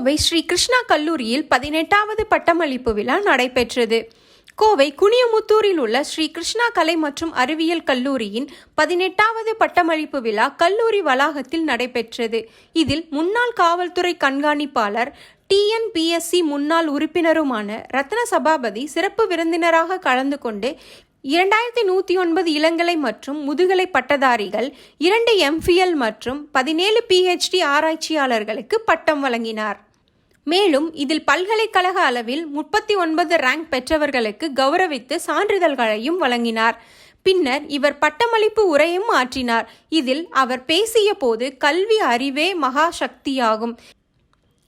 கோவை ஸ்ரீ கிருஷ்ணா கல்லூரியில் பதினெட்டாவது பட்டமளிப்பு விழா நடைபெற்றது. கோவை குனியமுத்தூரில் உள்ள ஸ்ரீ கிருஷ்ணா கலை மற்றும் அறிவியல் கல்லூரியின் பதினெட்டாவது பட்டமளிப்பு விழா கல்லூரி வளாகத்தில் நடைபெற்றது. இதில் முன்னாள் காவல்துறை கண்காணிப்பாளர் டிஎன்பிஎஸ்சி முன்னாள் உறுப்பினருமான ரத்ன சபாபதி சிறப்பு விருந்தினராக கலந்து கொண்டு இரண்டாயிரத்தி நூற்றி ஒன்பது இளங்கலை மற்றும் முதுகலை பட்டதாரிகள் இரண்டு எம்ஃபிஎல் மற்றும் பதினேழு பிஹெச்டி ஆராய்ச்சியாளர்களுக்கு பட்டம் வழங்கினார். மேலும் இதில் பல்கலைக்கழக அளவில் முப்பத்தி ஒன்பது ரேங்க் பெற்றவர்களுக்கு கௌரவித்து சான்றிதழ்களையும் வழங்கினார். பின்னர் இவர் பட்டமளிப்பு உரையும் ஆற்றினார் இதில் அவர் பேசிய போது கல்வி அறிவே மகா சக்தியாகும்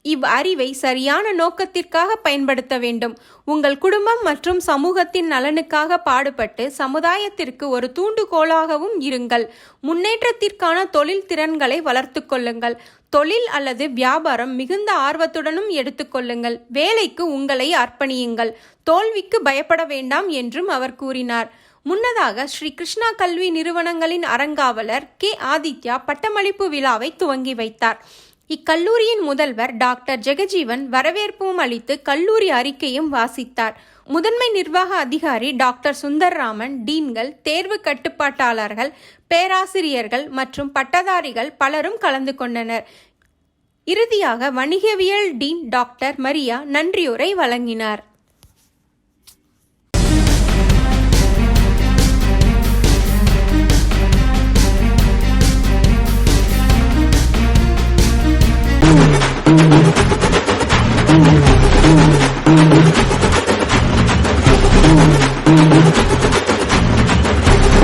இவ் அறிவை சரியான நோக்கத்திற்காக பயன்படுத்த வேண்டும். உங்கள் குடும்பம் மற்றும் சமூகத்தின் நலனுக்காக பாடுபட்டு சமுதாயத்திற்கு ஒரு தூண்டுகோலாகவும் இருங்கள். முன்னேற்றத்திற்கான தொழில் திறன்களை வளர்த்து கொள்ளுங்கள். தொழில் அல்லது வியாபாரம் மிகுந்த ஆர்வத்துடனும் எடுத்துக்கொள்ளுங்கள் வேலைக்கு உங்களை அர்ப்பணியுங்கள். தோல்விக்கு பயப்பட வேண்டாம் என்றும் அவர் கூறினார். முன்னதாக ஸ்ரீ கிருஷ்ணா கல்வி நிறுவனங்களின் அறங்காவலர் கே ஆதித்யா பட்டமளிப்பு விழாவை துவங்கி வைத்தார். இக்கல்லூரியின் முதல்வர் டாக்டர் ஜெகஜீவன் வரவேற்பும் அளித்து கல்லூரி அறிக்கையும் வாசித்தார். முதன்மை நிர்வாக அதிகாரி டாக்டர் சுந்தர்ராமன் டீன்கள் தேர்வு கட்டுப்பாட்டாளர்கள் பேராசிரியர்கள் மற்றும் பட்டதாரிகள் பலரும் கலந்து கொண்டனர். இறுதியாக வணிகவியல் டீன் டாக்டர் மரியா நன்றியுரை வழங்கினார். Ooh.